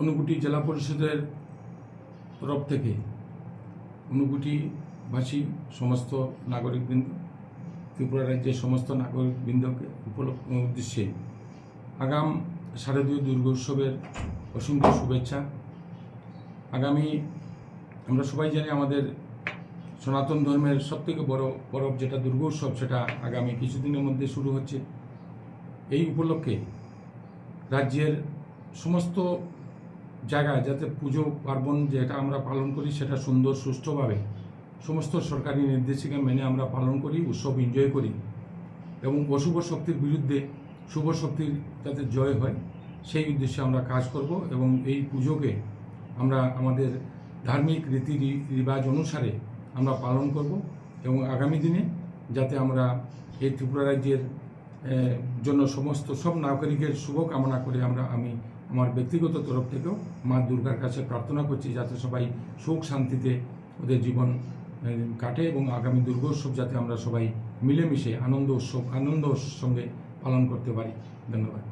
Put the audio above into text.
অনুগুটি জেলা পরিষদের তরফ থেকে অনুগুটিবাসী সমস্ত নাগরিকবৃন্দ, ত্রিপুরা রাজ্যের সমস্ত নাগরিকবৃন্দকে উপলক্ষ উদ্দেশ্যে আগাম শারদীয় দুর্গোৎসবের অসংখ্য শুভেচ্ছা। আগামী আমরা সবাই জানি আমাদের সনাতন ধর্মের সবথেকে বড় পরব যেটা দুর্গোৎসব সেটা আগামী কিছুদিনের মধ্যে শুরু হচ্ছে। এই উপলক্ষে রাজ্যের সমস্ত জায়গায় যাতে পুজো পার্বণ যেটা আমরা পালন করি সেটা সুন্দর, সুষ্ঠুভাবে সমস্ত সরকারি নির্দেশিকা মেনে আমরা পালন করি, উৎসব এনজয় করি এবং অশুভ শক্তির বিরুদ্ধে শুভ শক্তির যাতে জয় হয়, সেই উদ্দেশ্যে আমরা কাজ করব এবং এই পুজোকে আমরা আমাদের ধার্মিক রীতি রিবাজ অনুসারে আমরা পালন করব এবং আগামী দিনে যাতে আমরা এই ত্রিপুরা রাজ্যের জন্য সমস্ত সব নাগরিকের শুভকামনা করে আমরা, আমি আমার ব্যক্তিগত তরফ থেকেও মা দুর্গার কাছে প্রার্থনা করছি যাতে সবাই সুখ শান্তিতে ওদের জীবন কাটে এবং আগামী দুর্গোৎসব যাতে আমরা সবাই মিলেমিশে আনন্দ উৎসব, আনন্দ সঙ্গে পালন করতে পারি। ধন্যবাদ।